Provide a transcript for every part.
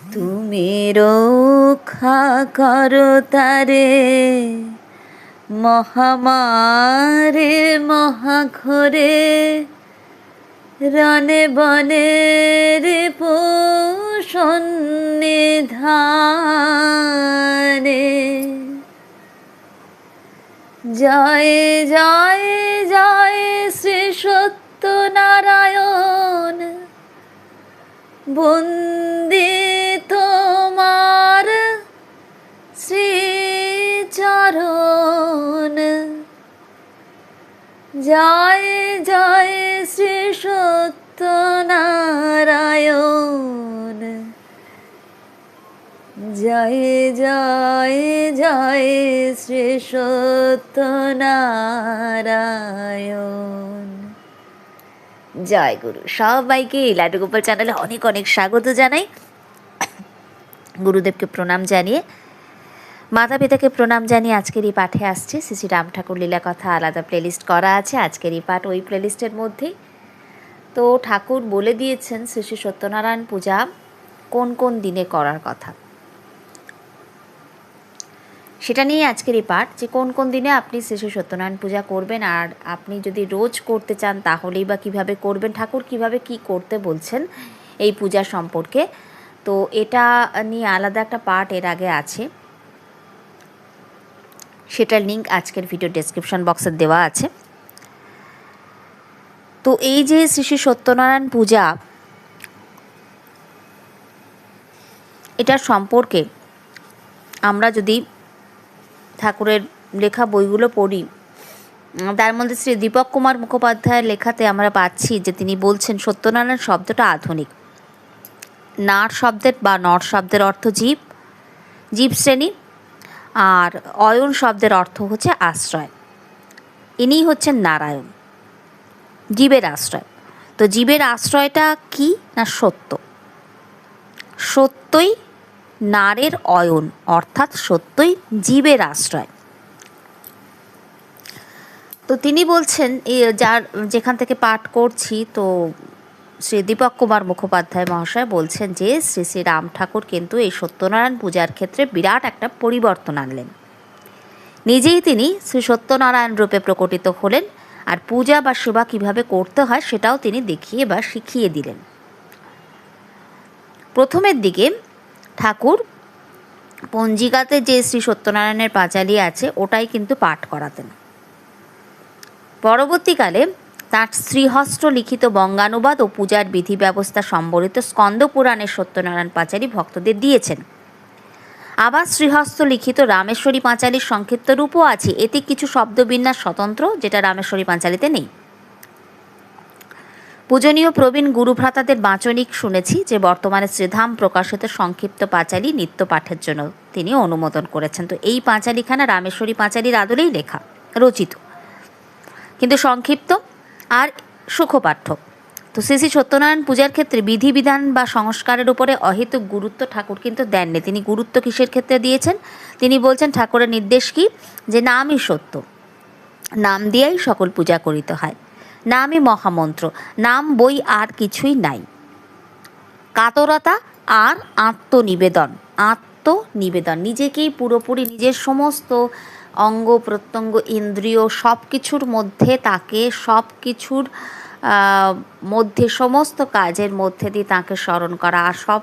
তুমি রক্ষা করো তারে, মহামারে, মহাঘরে রনে বনে রে পোষণে ধানে জয় জয় জয় শ্রী সত্যনারায়ণ, বন্দে জয় জয় শ্রী সত্যনারায়ণ। জয় জয় জয় শ্রী সত্যনারায়ণ। জয় গুরু, সবাইকে লাড্ডু গোপাল চ্যানেলে অনেক অনেক স্বাগত জানাই। গুরুদেবকে প্রণাম জানিয়ে মাতা পিতাকে প্রণাম জানিয়ে আজকের এই পাঠে আসছে শ্রী রাম ঠাকুর লীলা কথা, আলাদা প্লেলিস্ট করা আছে। আজকের এই পাঠ ওই প্লেলিস্টের মধ্যেই। তো ঠাকুর বলে দিয়েছেন শ্রী শ্রী সত্যনারায়ণ পূজা কোন কোন দিনে করার কথা। সেটা নিয়ে আজকের এই পাঠ যে কোন কোন দিনে আপনি শ্রী শ্রী সত্যনারায়ণ পূজা করবেন আর আপনি যদি রোজ করতে চান তাহলেই বা কীভাবে করবেন, ঠাকুর কীভাবে কি করতে বলছেন এই পূজা সম্পর্কে। তো এটা নিয়ে আলাদা একটা পার্ট এর আগে আছে। সেটার লিঙ্ক আজকের ভিডিও ডেসক্রিপশন বক্সে দেওয়া আছে। তো এই যে শ্রী শ্রী সত্যনারায়ণ পূজা, এটার সম্পর্কে আমরা যদি ঠাকুরের লেখা বইগুলো পড়ি তার মধ্যে শ্রী দীপক কুমার মুখোপাধ্যায়ের লেখাতে আমরা পাচ্ছি যে তিনি বলছেন, সত্যনারায়ণ শব্দটা আধুনিক। নাট শব্দের বা নর শব্দের অর্থ জীব। জীব শ্রেণি আর অয়ন শব্দের অর্থ হচ্ছে আশ্রয়। ইনি হচ্ছেন নারায়ণ। জীবের আশ্রয়। তো জীবের আশ্রয়টা কি না সত্য? সত্যই নারের অয়ন, অর্থাৎ সত্যই জীবের আশ্রয়। তো তিনি বলছেন যার যেখান থেকে পাঠ করছি, তো শ্রী দীপক কুমার মুখোপাধ্যায় মহাশয় বলছেন যে, শ্রী শ্রী রাম ঠাকুর কিন্তু এই সত্যনারায়ণ পূজার ক্ষেত্রে বিরাট একটা পরিবর্তন আনলেন। নিজেই তিনি শ্রী সত্যনারায়ণ রূপে প্রকটিত হলেন আর পূজা বা সেবা কীভাবে করতে হয় সেটাও তিনি দেখিয়ে বা শিখিয়ে দিলেন। প্রথমের দিকে ঠাকুর পঞ্জিকাতে যে শ্রী সত্যনারায়ণের পাঁচালি আছে, ওটাই কিন্তু পাঠ করাতেন। পরবর্তীকালে তার শ্রীহস্ত লিখিত বঙ্গানুবাদ ও পূজার বিধি ব্যবস্থা সম্বলিত স্কন্দ পুরাণের সত্যনারায়ণ পাঁচালী ভক্তদের দিয়েছেন। আবার শ্রীহস্ত লিখিত রামেশ্বরী পাঁচালীর সংক্ষিপ্ত রূপও আছে। এতে কিছু শব্দবিন্যাস স্বতন্ত্র, যেটা রামেশ্বরী পাঁচালীতে নেই। পূজনীয় প্রবীণ গুরুভ্রাতাদের বাচনিক শুনেছি যে, বর্তমানে শ্রীধাম প্রকাশিত সংক্ষিপ্ত পাঁচালী নিত্য পাঠের জন্য তিনি অনুমোদন করেছেন। তো এই পাঁচালীখানা রামেশ্বরী পাঁচালীর আদলেই লেখা, রচিত। কিন্তু সংক্ষিপ্ত আর সুখপাঠ্য। তো শ্রী শ্রী সত্যনারায়ণ পূজার ক্ষেত্রে বিধিবিধান বা সংস্কারের উপরে অহেতুক গুরুত্ব ঠাকুর কিন্তু দেননি। তিনি গুরুত্ব কিসের ক্ষেত্রে দিয়েছেন? তিনি বলছেন, ঠাকুরের নির্দেশ কি? যে নামই সত্য। নাম দিয়াই সকল পূজা করিতে হয়। নামই মহামন্ত্র। নাম, বই আর কিছুই নাই। কাতরতা আর আত্মনিবেদন। আত্মনিবেদন। নিজেকেই পুরোপুরি নিজের সমস্ত অঙ্গ, প্রত্যঙ্গ, ইন্দ্রিয় সব কিছুর মধ্যে তাকে সব কিছুর মধ্যে সমস্ত কাজের মধ্যে দিয়ে তাঁকে স্মরণ করা আর সব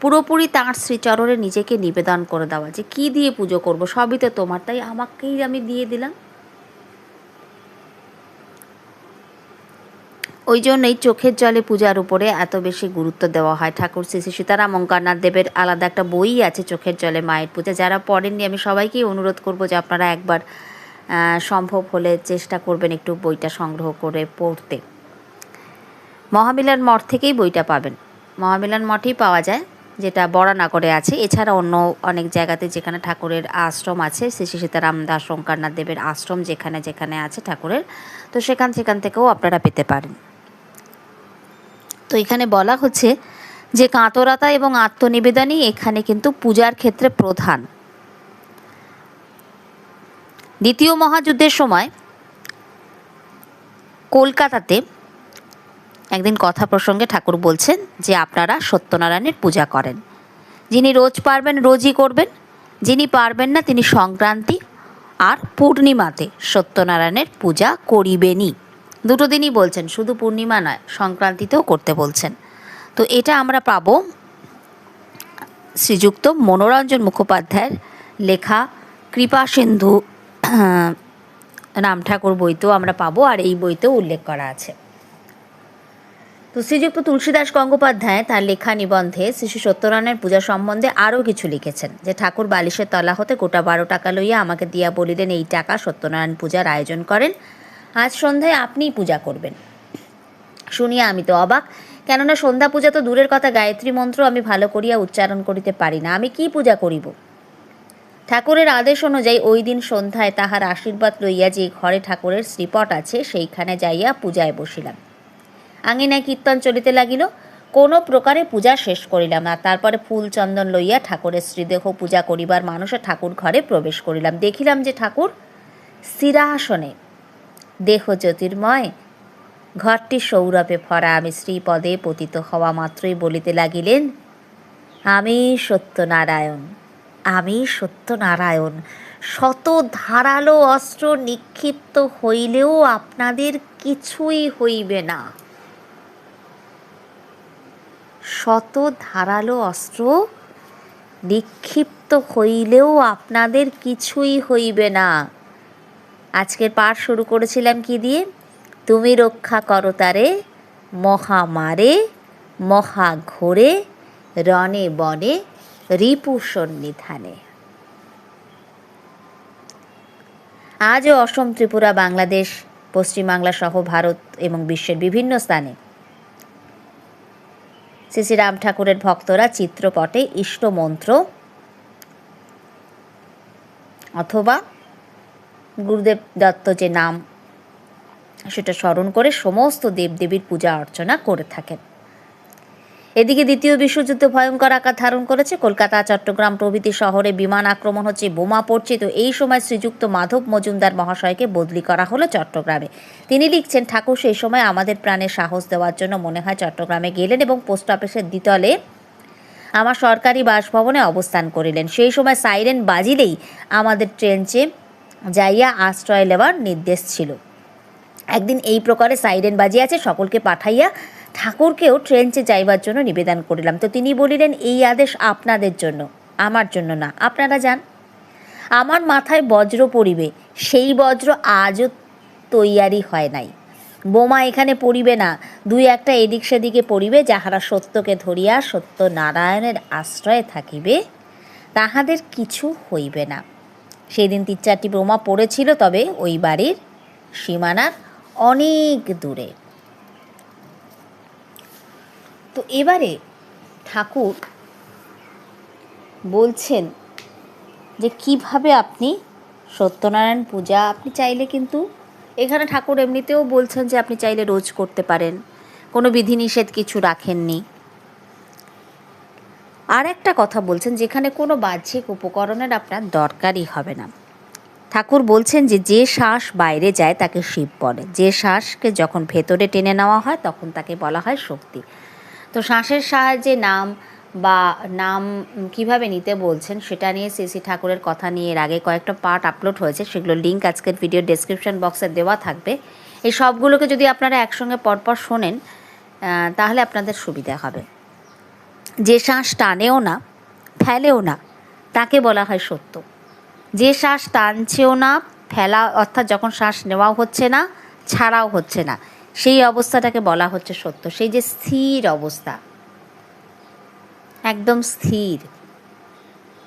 পুরোপুরি তাঁর শ্রীচরণে নিজেকে নিবেদন করে দেওয়া যে কী দিয়ে পুজো করব? সবই তো তোমার, তাই আমাকেই আমি দিয়ে দিলাম। ওই জন্যই চোখের জলে পূজার উপরে এত বেশি গুরুত্ব দেওয়া হয়। ঠাকুর শ্রী শ্রী সীতারাম অঙ্কারনাথ দেবের আলাদা একটা বই আছে, চোখের জলে মায়ের পূজা। যারা পড়েননি, আমি সবাইকেই অনুরোধ করব যে আপনারা একবার সম্ভব হলে চেষ্টা করবেন একটু বইটা সংগ্রহ করে পড়তে। মহামিলন মঠ থেকেই বইটা পাবেন। মহামিলন মঠেই পাওয়া যায়, যেটা বরানগরে আছে। এছাড়া অন্য অনেক জায়গাতে যেখানে ঠাকুরের আশ্রম আছে, শ্রী সীতারাম দাস ওঙ্কারনাথ দেবের আশ্রম যেখানে যেখানে আছে ঠাকুরের, তো সেখান সেখান থেকেও আপনারা পেতে পারেন। তো এখানে বলা হচ্ছে যে কাতরতা এবং আত্মনিবেদনই এখানে কিন্তু পূজার ক্ষেত্রে প্রধান। দ্বিতীয় মহাযুদ্ধের সময় কলকাতাতে একদিন কথা প্রসঙ্গে ঠাকুর বলছেন যে আপনারা সত্যনারায়ণের পূজা করেন। যিনি রোজ পারবেন রোজই করবেন, যিনি পারবেন না তিনি সংক্রান্তি আর পূর্ণিমাতে সত্যনারায়ণের পূজা করিবেনই। দুটো দিনই বলছেন, শুধু পূর্ণিমা নয়, সংক্রান্তিতেও করতে বলছেন। তো এটা আমরা পাবো শ্রীযুক্ত মনোরঞ্জন মুখোপাধ্যায়ের লেখা কৃপা সিন্ধু, রাম ঠাকুর বইতেও আমরা পাবো, আর এই বইতেও উল্লেখ করা আছে। তো শ্রীযুক্ত তুলসীদাস গঙ্গোপাধ্যায় তার লেখা নিবন্ধে শ্রী সত্যনারায়ণের পূজা সম্বন্ধে আরও কিছু লিখেছেন, যে ঠাকুর বালিশের তলা হতে গোটা বারো টাকা লইয়া আমাকে দিয়া বলিলেন, এই টাকা সত্যনারায়ণ পূজার আয়োজন করেন। আজ সন্ধ্যায় আপনিই পূজা করবেন। শুনিয়া আমি তো অবাক, কেননা সন্ধ্যা পূজা তো দূরের কথা, গায়ত্রী মন্ত্র আমি ভালো করিয়া উচ্চারণ করিতে পারি না, আমি কি পূজা করিব? ঠাকুরের আদেশ অনুযায়ী ওই দিন সন্ধ্যায় তাহার আশীর্বাদ লইয়া যে ঘরে ঠাকুরের শ্রীপট আছে, সেইখানে যাইয়া পূজায় বসিলাম। আঙিনায় কীর্তন চলিতে লাগিল, কোনো প্রকারে পূজা শেষ করিলাম না, তারপরে ফুল চন্দন লইয়া ঠাকুরের শ্রীদেহ পূজা করিবার মানুষে ঠাকুর ঘরে প্রবেশ করিলাম। দেখিলাম যে ঠাকুর স্থিরাসনে দেহ জ্যোতির্ময়। ঘরটি সৌরভে ভরা। আমি শ্রীপদে পতিত হওয়া মাত্রই বলিতে লাগিলেন, আমি সত্যনারায়ণ আমি সত্যনারায়ণ। শত ধারালো অস্ত্র নিক্ষিপ্ত হইলেও আপনাদের কিছুই হইবে না। শত ধারালো অস্ত্র নিক্ষিপ্ত হইলেও আপনাদের কিছুই হইবে না। আজকের পাঠ শুরু করেছিলাম কি দিয়ে? তুমি রক্ষা করো তারে, মহামারে, মহাঘোরে, রণে বনে, রিপু সন্নিধানে। আজও অসম ত্রিপুরা, বাংলাদেশ, পশ্চিমবাংলা সহ ভারত এবং বিশ্বের বিভিন্ন স্থানে শ্রী শ্রী রাম ঠাকুরের ভক্তরা চিত্রপটে ইষ্টমন্ত্র অথবা গুরুদেব দত্ত যে নাম, সেটা স্মরণ করে সমস্ত দেবদেবীর পূজা অর্চনা করে থাকেন। এদিকে দ্বিতীয় বিশ্বযুদ্ধ ভয়ঙ্কর আকার ধারণ করেছে। কলকাতা, চট্টগ্রাম প্রভৃতি শহরে বিমান আক্রমণ হচ্ছে, বোমা পড়ছে। তো এই সময় শ্রীযুক্ত মাধব মজুমদার মহাশয়কে বদলি করা হলো চট্টগ্রামে। তিনি লিখছেন, ঠাকুর, সেই সময় আমাদের প্রাণে সাহস দেওয়ার জন্য মনে হয় চট্টগ্রামে গেলেন এবং পোস্ট অফিসের দ্বিতলে আমার সরকারি বাসভবনে অবস্থান করিলেন। সেই সময় সাইরেন বাজিলেই আমাদের ট্রেনচে যাইয়া আশ্রয় নেওয়ার নির্দেশ ছিল। একদিন এই প্রকারে সাইরেন বাজিয়াছে, সকলকে পাঠাইয়া ঠাকুরকেও ট্রেঞ্চে যাইবার জন্য নিবেদন করিলাম। তো তিনি বলিলেন, এই আদেশ আপনাদের জন্য, আমার জন্য না। আপনারা যান। আমার মাথায় বজ্র পড়িবে, সেই বজ্র আজও তৈয়ারি হয় নাই। বোমা এখানে পড়িবে না, দুই একটা এদিক সেদিকে পড়িবে, যাহারা সত্যকে ধরিয়া সত্য নারায়ণের আশ্রয়ে থাকিবে, তাহাদের কিছু হইবে না। সেদিন তিন চারটি বোমা পড়েছিল, তবে ওই বাড়ির সীমানার অনেক দূরে। তো এবারে ঠাকুর বলছেন যে, কীভাবে আপনি সত্যনারায়ণ পূজা, আপনি চাইলে কিন্তু এখানে ঠাকুর এমনিতেও বলছেন যে, আপনি চাইলে রোজ করতে পারেন। কোনো বিধিনিষেধ কিছু রাখেননি। আর একটা কথা বলছেন, যেখানে কোনো বাহ্যিক উপকরণের আপনার দরকারই হবে না। ঠাকুর বলছেন যে যে শ্বাস বাইরে যায় তাকে শিব বলে। যে শ্বাসকে যখন ভেতরে টেনে নেওয়া হয়, তখন তাকে বলা হয় শক্তি। তো শ্বাসের সাহায্যে নাম বা নাম কীভাবে নিতে বলছেন, সেটা নিয়ে শ্রী ঠাকুরের কথা নিয়ে এর আগে কয়েকটা পার্ট আপলোড হয়েছে, সেগুলো লিঙ্ক আজকের ভিডিও ডেসক্রিপশন বক্সে দেওয়া থাকবে। এই সবগুলোকে যদি আপনারা একসঙ্গে পরপর শোনেন তাহলে আপনাদের সুবিধা হবে। যে শ্বাস টানেও না, ফেলেও না, তাকে বলা হয় সত্য। যে শ্বাস টানছেও না, ফেলা অর্থাৎ যখন শ্বাস নেওয়াও হচ্ছে না, ছাড়াও হচ্ছে না, সেই অবস্থাটাকে বলা হচ্ছে সত্য। সেই যে স্থির অবস্থা, একদম স্থির,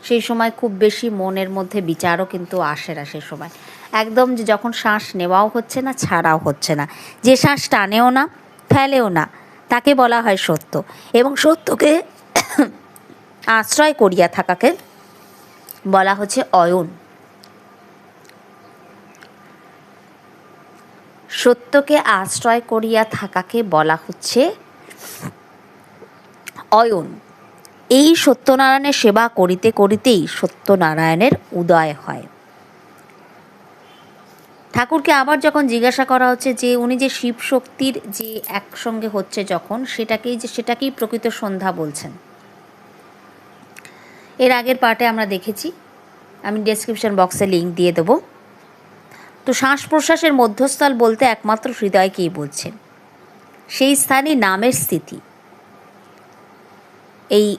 সেই সময় খুব বেশি মনের মধ্যে বিচারও কিন্তু আসে না সেই সময়। একদম যে যখন শ্বাস নেওয়াও হচ্ছে না, ছাড়াও হচ্ছে না, যে শ্বাস টানেও না, ফেলেও না, তাকে বলা হয় সত্য। এবং সত্যকে আশ্রয় করিয়া থাকাকে বলা হচ্ছে অয়ন। সত্যকে আশ্রয় করিয়া থাকাকে বলা হচ্ছে অয়ন। এই সত্যনারায়ণের সেবা করিতে করিতেই সত্যনারায়ণের উদয় হয়। ঠাকুরকে আবার যখন জিজ্ঞাসা করা হচ্ছে যে, উনি যে শিব শক্তির যে একসঙ্গে হচ্ছে যখন, সেটাকেই যে, সেটাকেই প্রকৃত সন্ধ্যা বলছেন। এর আগের পার্টে আমরা দেখেছি। আমি ডেসক্রিপশন বক্সে লিঙ্ক দিয়ে দেবো। তো শ্বাস প্রশ্বাসের মধ্যস্থল বলতে একমাত্র হৃদয়কেই বলছেন সেই স্থানই নামের স্থিতি। এই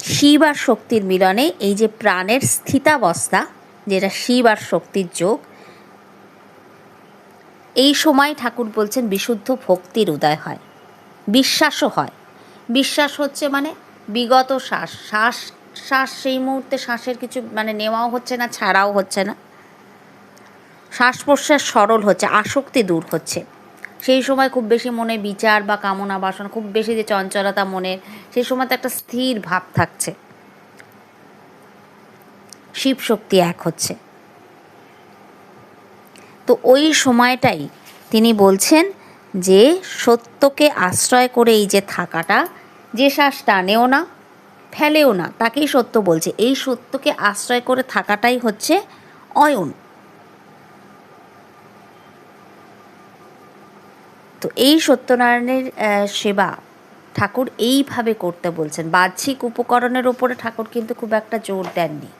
শিব আর শক্তির মিলনে এই যে প্রাণের স্থিতাবস্থা, যেটা শিব আর শক্তির যোগ, এই সময় ঠাকুর বলছেন বিশুদ্ধ ভক্তির উদয় হয়। বিশ্বাসও হয়। বিশ্বাস হচ্ছে মানে বিগত শ্বাস শ্বাস শ্বাস সেই মুহূর্তে শ্বাসের কিছু মানে নেওয়াও হচ্ছে না, ছাড়াও হচ্ছে না। শ্বাস প্রশ্বাস সরল হচ্ছে, আসক্তি দূর হচ্ছে। সেই সময় খুব বেশি মনে বিচার বা কামনা বাসনা, খুব বেশি যে চঞ্চলতা মনের সেই সময় তো একটা স্থির ভাব থাকছে। শিব শক্তি এক হচ্ছে। তো ওই সময়টাই তিনি বলছেন যে সত্যকে আশ্রয় করে এই যে থাকাটা যে শ্বাস টানেও না, ফেলেও না, তাকেই সত্য বলছে। এই সত্যকে আশ্রয় করে থাকাটাই হচ্ছে অয়ন। তো এই সত্যনারায়ণের সেবা ঠাকুর এইভাবে করতে বলছেন। বাহ্যিক উপকরণের ওপরে ঠাকুর কিন্তু খুব একটা জোর দেননি।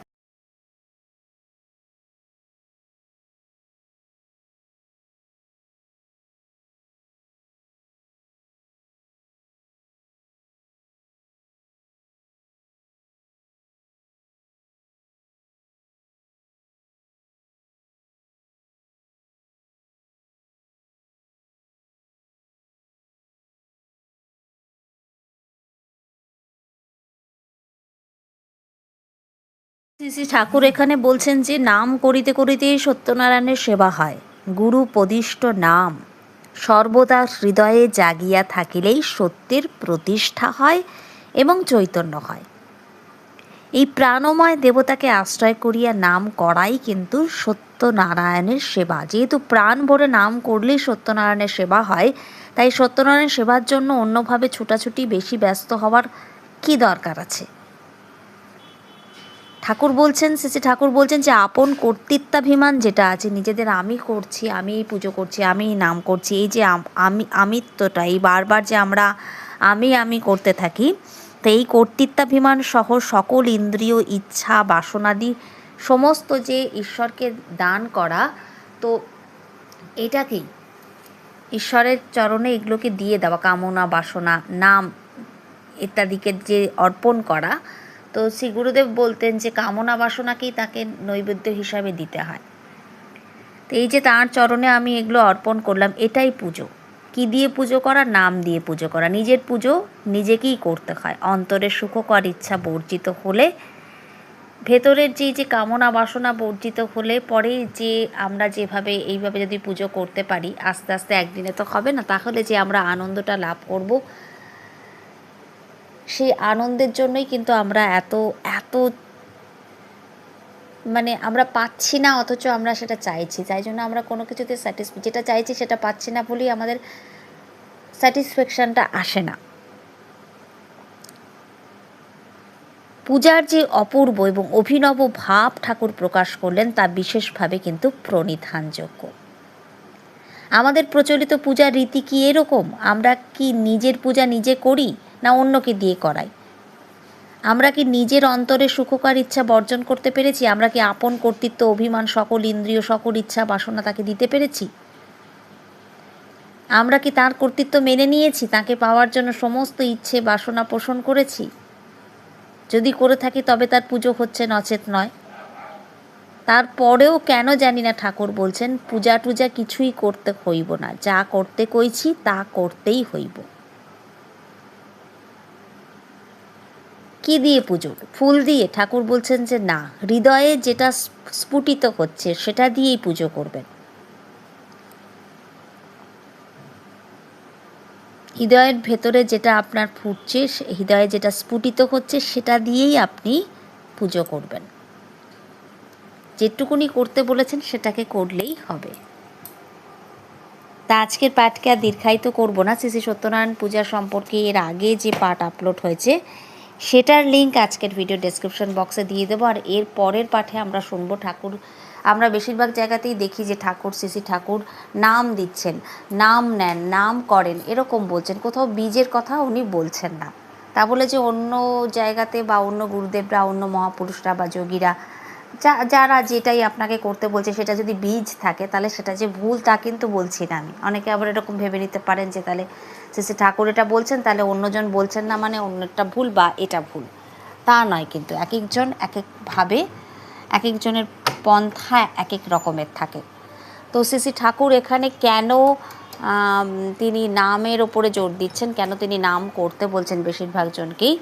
শ্রী ঠাকুর এখানে বলছেন যে, নাম করিতে করিতেই সত্যনারায়ণের সেবা হয়। গুরু প্রদিষ্ট নাম। সর্বদা হৃদয়ে জাগিয়া থাকিলেই সত্যের প্রতিষ্ঠা হয় এবং চৈতন্য হয়। এই প্রাণময় দেবতাকে আশ্রয় করিয়া নাম করাই কিন্তু সত্যনারায়ণের সেবা। যেহেতু প্রাণ ভরে নাম করলেই সত্যনারায়ণের সেবা হয়, তাই সত্যনারায়ণ সেবার জন্য অন্যভাবে ছুটাছুটি বেশি ব্যস্ত হওয়ার কি দরকার আছে? ঠাকুর বলছেন শেষে ঠাকুর বলছেন যে আপন কর্তৃত্বাভিমান যেটা আছে, নিজেদের আমি করছি, আমি এই পুজো করছি, আমি নাম করছি, এই যে আমি, আমিত্বটা, এই বারবার যে আমরা আমি আমি করতে থাকি, তো এই কর্তৃত্বাভিমান সহ সকল ইন্দ্রিয় ইচ্ছা, বাসনাদি, সমস্ত যে ঈশ্বরকে দান করা, তো এটাকেই ঈশ্বরের চরণে এগুলোকে দিয়ে দেওয়া, কামনা, বাসনা, নাম ইত্যাদিকে যে অর্পণ করা তো শ্রী গুরুদেব বলতেন যে কামনা বাসনাকেই তাকে নৈবেদ্য হিসাবে দিতে হয়। তো এই যে তাঁর চরণে আমি এগুলো অর্পণ করলাম, এটাই পুজো। কি দিয়ে পুজো করা? নাম দিয়ে পুজো করা। নিজের পুজো নিজেকেই করতে হয়। অন্তরের সুখকর ইচ্ছা বর্জিত হলে, ভেতরের যে যে কামনা বাসনা বর্জিত হলে পরে যে আমরা যেভাবে, এইভাবে যদি পুজো করতে পারি, আস্তে আস্তে একদিনে তো হবে না, তাহলে যে আমরা আনন্দটা লাভ করব সেই আনন্দের জন্যই কিন্তু আমরা এত এত মানে আমরা পাচ্ছি না, অথচ আমরা সেটা চাইছি। তাই জন্য আমরা কোনো কিছুতে স্যাটিসফাই যেটা চাইছি সেটা পাচ্ছি না বলেই আমাদের স্যাটিসফ্যাকশানটা আসে না। পূজার যে অপূর্ব এবং অভিনব ভাব ঠাকুর প্রকাশ করলেন, তা বিশেষভাবে কিন্তু প্রণিধানযোগ্য। আমাদের প্রচলিত পূজার রীতি কি এরকম? আমরা কি নিজের পূজা নিজে করি? না অন্যকে দিয়ে করাই। আমরা কি নিজের অন্তরে সুখকর ইচ্ছা বর্জন করতে পেরেছি? আমরা কি আপন কর্তৃত্ব, অভিমান, সকল ইন্দ্রিয়, সকল ইচ্ছা বাসনা তাকে দিতে পেরেছি? আমরা কি তার কর্তৃত্ব মেনে নিয়েছি? তাকে পাওয়ার জন্য সমস্ত ইচ্ছে বাসনা পোষণ করেছি? যদি করে থাকি তবে তার পুজো হচ্ছে নচেত নয়। তারপরেও কেন জানি না ঠাকুর বলছেন, পূজা টুজা কিছুই করতে হইব না। যা করতে কইছি তা করতেই হইব। কি দিয়ে পুজো? ফুল দিয়ে? ঠাকুর বলছেন যে না, হৃদয়ে যেটা স্ফুটিত হচ্ছে, সেটা দিয়েই পুজো করবেন। হৃদয়ের ভেতরে যেটা আপনার ফুটছে হৃদয়ে যেটা স্ফুটিত হচ্ছে, সেটা দিয়েই আপনি পুজো করবেন। যেটুকুনি করতে বলেছেন, সেটাকে করলেই হবে। তা আজকের পাঠকে আর দীর্ঘায়িত করব না। শ্রী সত্যনারায়ণ পূজা সম্পর্কে এর আগে যে পাঠ আপলোড হয়েছে সেটার লিঙ্ক আজকের ভিডিও ডেসক্রিপশন বক্সে দিয়ে দেবো। আর এর পরের পাঠে আমরা শুনব ঠাকুর। আমরা বেশিরভাগ জায়গাতেই দেখি যে ঠাকুর শ্রী ঠাকুর নাম দিচ্ছেন, নাম নেন, নাম করেন, এরকম বলছেন। কোথাও বীজের কথা উনি বলছেন না। তা বলে যে অন্য জায়গাতে বা অন্য গুরুদেবরা, অন্য মহাপুরুষরা বা যোগীরা, যা, যারা যেটাই আপনাকে করতে বলছে, সেটা যদি বীজ থাকে, তাহলে সেটা যে ভুল তা কিন্তু বলছি না আমি। অনেকে আবার এরকম ভেবে নিতে পারেন যে তাহলে শ্রী ঠাকুর এটা বলছেন, তাহলে অন্যজন বলছেন না মানে অন্যটা ভুল বা এটা ভুল। তা নয় কিন্তু এক একজন এক একভাবে এক একজনের পন্থা এক এক রকমের থাকে। তো শ্রী শ্রী ঠাকুর এখানে কেন তিনি নামের ওপরে জোর দিচ্ছেন, কেন তিনি নাম করতে বলছেন বেশিরভাগ জনকেই?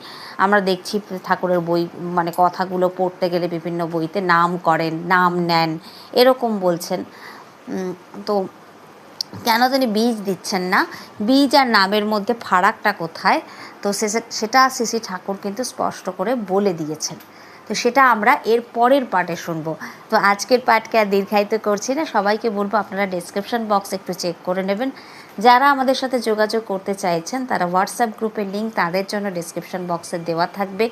আমরা দেখছি ঠাকুরের বই মানে কথাগুলো পড়তে গেলে বিভিন্ন বইতে নাম করেন, নাম নেন, এরকম বলছেন। তো কেন তিনি বীজ দিচ্ছেন না? বীজ আর নামের মধ্যে ফারাকটা কোথায়? তো সেটা শ্রী ঠাকুর কিন্তু স্পষ্ট করে বলে দিয়েছেন। তো সেটা আমরা এর পরের পার্টে শুনব। তো আজকের পার্টকে আর দীর্ঘায়িত করছি না। সবাইকে বলব আপনারা ডেসক্রিপশন বক্স একটু চেক করে নেবেন। যারা আমাদের সাথে যোগাযোগ করতে চাইছেন, তারা হোয়াটসঅ্যাপ গ্রুপের লিঙ্ক তাদের জন্য ডেসক্রিপশন বক্সে দেওয়া থাকবে।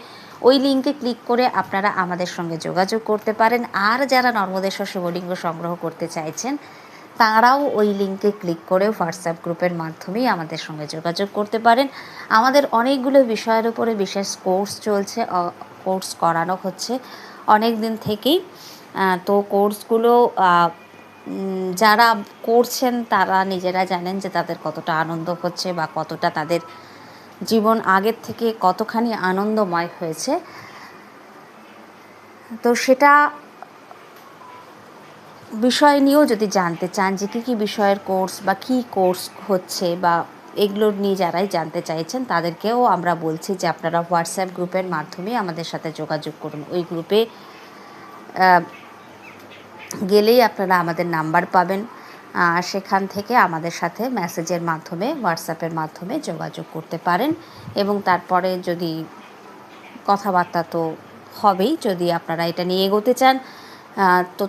ওই লিঙ্কে ক্লিক করে আপনারা আমাদের সঙ্গে যোগাযোগ করতে পারেন। আর যারা নর্মদেশ্বর শিবলিঙ্গ সংগ্রহ করতে চাইছেন তারাও ওই লিঙ্কে ক্লিক করে হোয়াটসঅ্যাপ গ্রুপের মাধ্যমেই আমাদের সঙ্গে যোগাযোগ করতে পারেন। আমাদের অনেকগুলো বিষয়ের উপরে বিশেষ কোর্স চলছে কোর্স করানো হচ্ছে অনেক দিন থেকেই। তো কোর্সগুলো যারা করছেন তারা নিজেরা জানেন যে তাদের কতটা আনন্দ হচ্ছে বা কতটা তাদের জীবন আগের থেকে কতখানি আনন্দময় হয়েছে। তো সেটা বিষয় নিয়েও যদি জানতে চান যে কী কী বিষয়ের কোর্স বা কী কোর্স হচ্ছে বা এগুলো নিয়ে যারাই জানতে চাইছেন, তাদেরকেও আমরা বলছি যে আপনারা হোয়াটসঅ্যাপ গ্রুপের মাধ্যমে আমাদের সাথে যোগাযোগ করুন। ওই গ্রুপে গেলেই আপনারা আমাদের নাম্বার পাবেন। সেখান থেকে আমাদের সাথে মেসেজের মাধ্যমে হোয়াটসঅ্যাপের মাধ্যমে যোগাযোগ করতে পারেন এবং তারপরে যদি কথাবার্তা তো হবেই, যদি আপনারা এটা নিয়ে এগোতে চান তো